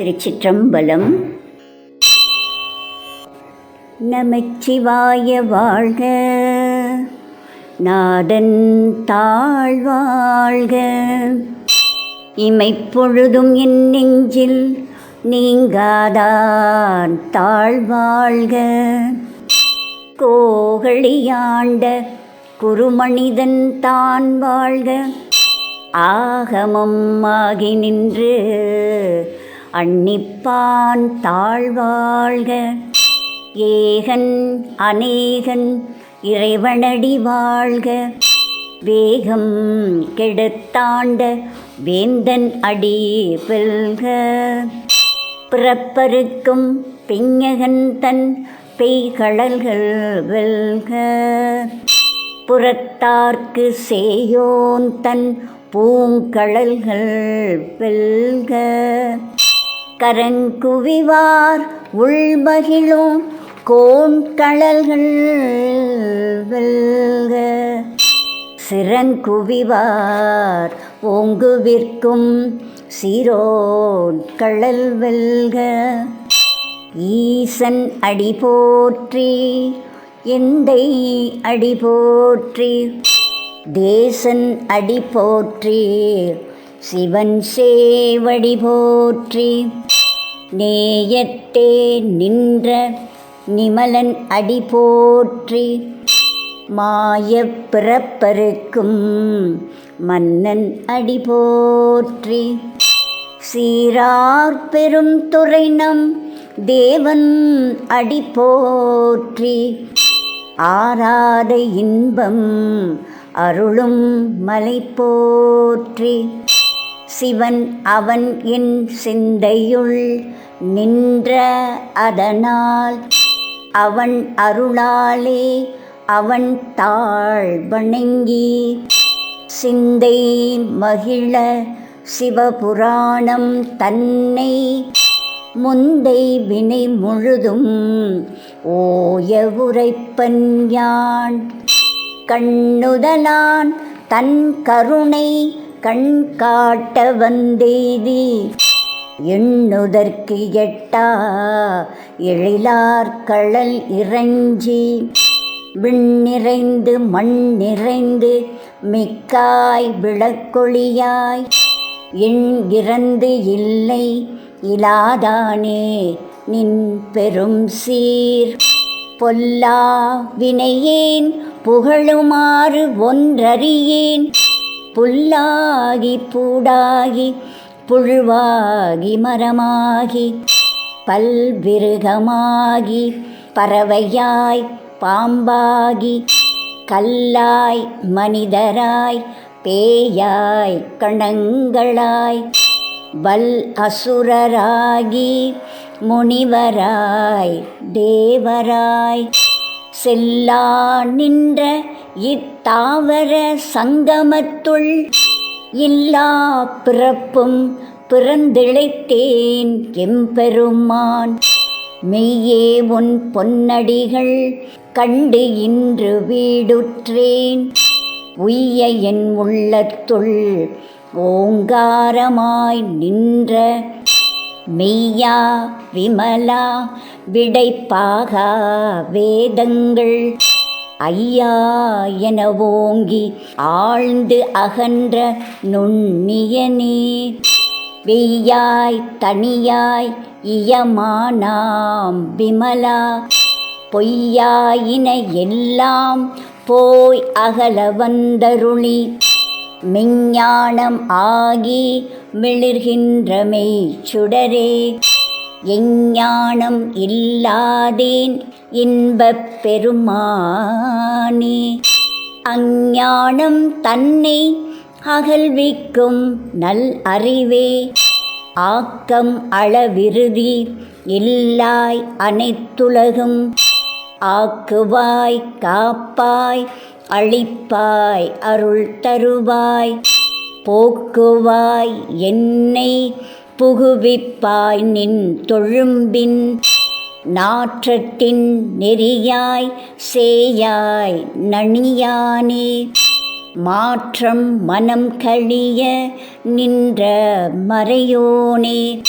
திருச்சிற்றம்பலம். நமச்சிவாய வாழ்க. நாதன் தாழ்வாழ்க. இமைப்பொழுதும் என் நெஞ்சில் நீங்காதான் தாழ்வாழ்க. கோகழியாண்ட குருமனிதன் தான் வாழ்க. ஆகமம் ஆகி நின்று அன்னிப்பான் தாழ்வாழ்க. ஏகன் அநேகன் இறைவனடி வாழ்க. வேகம் கெடுத்தாண்ட வேந்தன் அடி வெல்க பிறப்பருக்கும் பிஞகன் தன் பெய்கடல்கள் வெல்க. புறத்தார்க்கு சேயோன் தன் பூங்கழல்கள் வெல்க. கரங்குவிவார் உள்மகிழும் கோண்கழல்கள் வெல்க. சிறங்குவிவார் ஓங்குவிற்கும் சீரோட்கழல் வெல்க. ஈசன் அடி போற்றி எந்தை அடி போற்றி. தேசன் அடி போற்றி சிவன் சேவடி போற்றி. நேயத்தே நின்ற நிமலன் அடி போற்றி மாய பிறப்பருக்கும் மன்னன் அடி போற்றி. சீரார் பெரும் துறைணம் தேவன் அடி போற்றி. ஆராத இன்பம் அருளும் மலை போற்றி. சிவன் அவன் என் சிந்தையுள் நின்ற அதனால் அவன் அருளாலே அவன் தாழ் வணங்கி சிந்தை மகிழ சிவபுராணம் தன்னை முந்தை வினை முழுதும் ஓய உரைப்பன் யான். கண்ணுதலான் தன் கருணை கண் காட்ட வந்தெய்தி எண்ணுதற்கு எட்டா எழிலார் கழல் இறைஞ்சி. விண்ணிறைந்து மண் நிறைந்து மிக்காய் விளக்கொளியாய் எண் இறந்து இல்லை இலாதானே நின் பெரும் சீர். பொல்லா வினையேன் புகழுமாறு ஒன்றறியேன். புல்லாகி பூடாகி புழுவாகி மரமாகி பல்விருகமாகி பறவையாய் பாம்பாகி கல்லாய் மனிதராய் பேயாய் கணங்களாய் வல் அசுரராகி முனிவராய் தேவராய். செல்லா நின்ற இத்தாவர சங்கமத்துள் இல்லா பிறப்பும் பிறந்திழைத்தேன் எம்பெருமான். மெய்யே உன் பொன்னடிகள் கண்டு இன்று வீடுற்றேன். உய்ய என் உள்ளத்துள் ஓங்காரமாய் நின்ற மெய்யா விமலா விடைப்பாகா வேதங்கள். ஐயா என ஓங்கி ஆழ்ந்து அகன்ற நுண்ணிய நீர். வெய்யாய் தனியாய் இயமானாம் விமலா. பொய்யாயின எல்லாம் போய் அகல வந்தருளி. மெஞ்ஞானம் ஆகி மிளிர்கின்ற மெய்ச்சுடரே. எஞ்ஞானம் இல்லாதேன் இன்பப் பெருமானே. அஞ்ஞானம் தன்னை அகல்விக்கும் நல் அறிவே. ஆக்கம் அளவிருதி இல்லாய் அனைத்துலகும். ஆக்குவாய் காப்பாய் அழிப்பாய் அருள் தருவாய். போக்குவாய் என்னை புகுவிப்பாய் நின் தொழும்பின் நாற்றத்தின் நெறியாய் சேயாய் நணியானே. மாற்றம் மனம் கழிய நின்ற மறையோனே.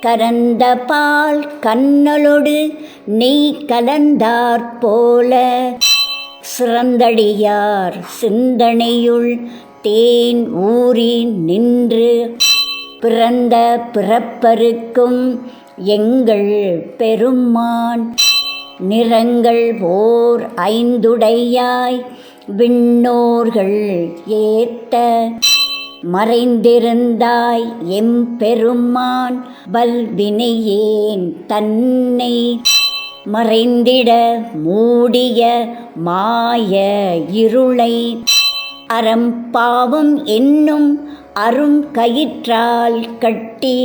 கரந்த பால் கண்ணலொடு நெய் கலந்தாற் போல. சிறந்தடியார் சிந்தனையுள் தேன் ஊறி நின்று பிறந்த பிறப்பருக்கும் எங்கள் பெருமான். நிறங்கள் போர் ஐந்துடையாய் விண்ணோர்கள் ஏத்த. மறைந்திருந்தாய் எம்பெருமான் வல்வினையேன் தன்னை. மறைந்திட மூடிய மாய இருளை. அறம்பாவம் என்னும் அரும் கயிற்றால் கட்டி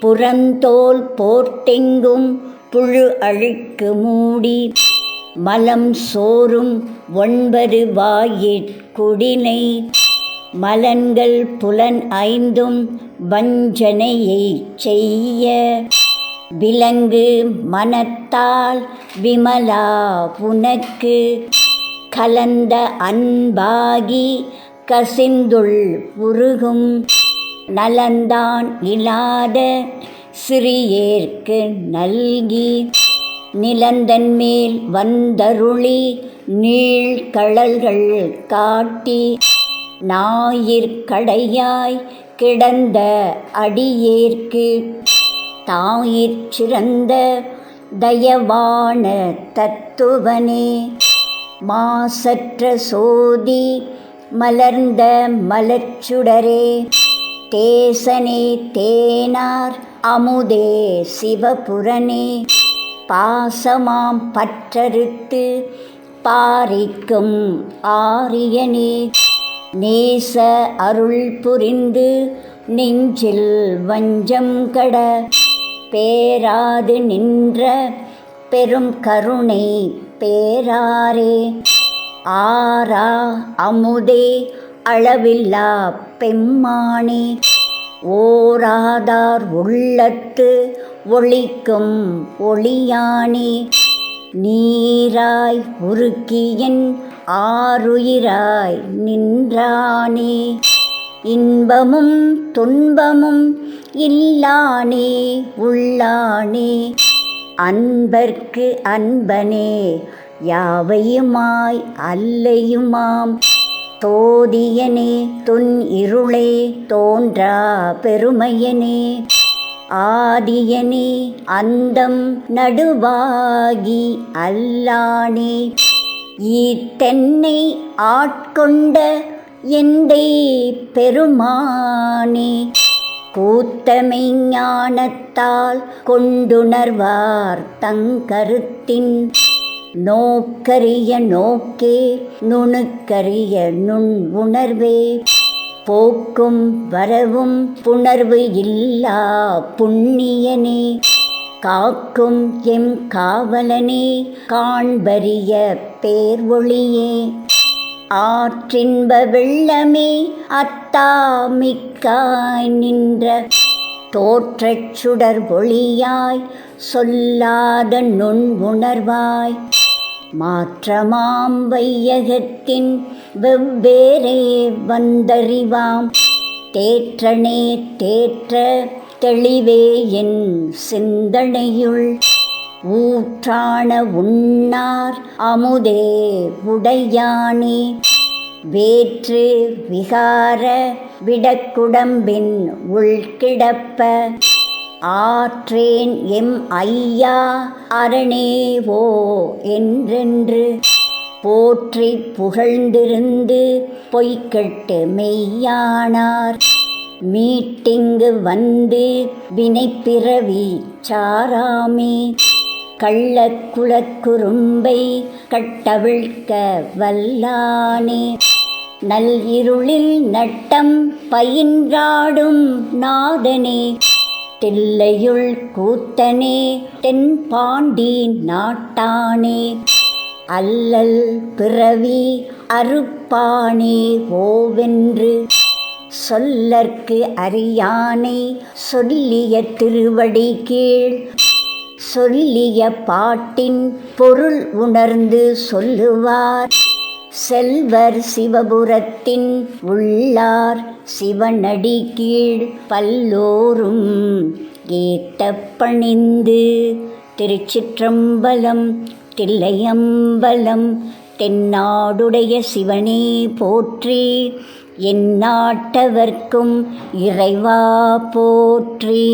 புறந்தோல் போர்த்தெங்கும் புழு அழுக்கு மூடி மலம் சோறும் ஒன்பது வாயிற்குடினை மலன்கள் புலன் ஐந்தும் வஞ்சனையை செய்ய விலங்கு மனத்தால் விமலா உனக்கு கலந்த அன்பாகி கசிந்துள் உருகும் நலந்தான் இல்லாத சிறியேற்கு நல்கி. நிலந்தன் மேல் வந்தருளி நீழ்கழல்கள் காட்டி. ஞாயிற்கடையாய் கிடந்த அடியேற்கு. தாயிற் சிறந்த தயவான தத்துவனே. மாசற்ற சோதி மலர்ந்த மலர்ச்சுடரே தேசனே தேனார் அமுதே சிவபுரனே பாசமாம் பற்றறுத்து பாரிக்கும் ஆரியனே நேச அருள் புரிந்து நெஞ்சில் வஞ்சம் கட பேராது நின்ற பெரும் கருணை பேராரே. ஆரா அமுதே அளவில்லா பெம்மானே. ஓராதார் உள்ளத்து ஒளிக்கும் ஒளியானே. நீராய் உருக்கியின் ஆறுயிராய் நின்றானே. இன்பமும் துன்பமும் இல்லானே உள்ளானே. அன்பர்க்கு அன்பனே யாவையுமாய் அல்லையுமாம்? தோதியனே துன் இருளே தோன்றா பெருமையனே. ஆதியனே அந்தம் நடுவாகி அல்லானே. ஈத்தென்னை ஆட்கொண்ட எந்தை பெருமானே. கூத்தமை ஞானத்தால் கொண்டுணர்வார் தங்கருத்தின் நோக்கரிய நோக்கே நுணுக்கரிய நுண் உணர்வே. போக்கும் வரவும் புணர்வு இல்லா புண்ணியனே. காக்கும் எம் காவலனே காண்பரிய பேர்வொளியே ஆற்றின்ப வெள்ளமே அத்தாமிக்காய் நின்ற தோற்றச் சுடர் ஒளியாய் சொல்லாத நுண் உணர்வாய். மாற்றமாம் வையகத்தின் வெவ்வேறே வந்தறிவாம். தேற்றனே தேற்ற தெளிவே என் சிந்தனையுள். ஊற்றான உண்ணார் அமுதே உடையானே. வேற்று விகார விடக்குடம்பின் உள்கிடப்ப ஆற்றேன் எம் ஐயா அரணேவோ என்றென்று. போற்றி புகழ்ந்திருந்து பொய்கட்டு மெய்யானார். மீட்டிங்கு வந்து வினைப்பிறவி சாராமே. கள்ளக்குளக்குறும்பை கட்டவிழ்க்க வல்லானே. நல்லிருளில் நட்டம் பயின்றாடும் நாதனே. தில்லையுள் கூத்தனே தென்பாண்டி நாட்டானே. அல்லல் பிறவி அறுப்பானே ஓவென்று சொல்லற்கு அறியானை. சொல்லிய திருவடி கீழ் சொல்லிய பாட்டின் பொருள் உணர்ந்து சொல்லுவார். செல்வர் சிவபுரத்தின் உள்ளார் சிவனடி கீழ் பல்லோரும் ஏத்த பணிந்து திருச்சிற்றம்பலம் தில்லையம்பலம் தென்னாடுடைய சிவனே போற்றி என் நாட்டவர்க்கும் இறைவா போற்றி.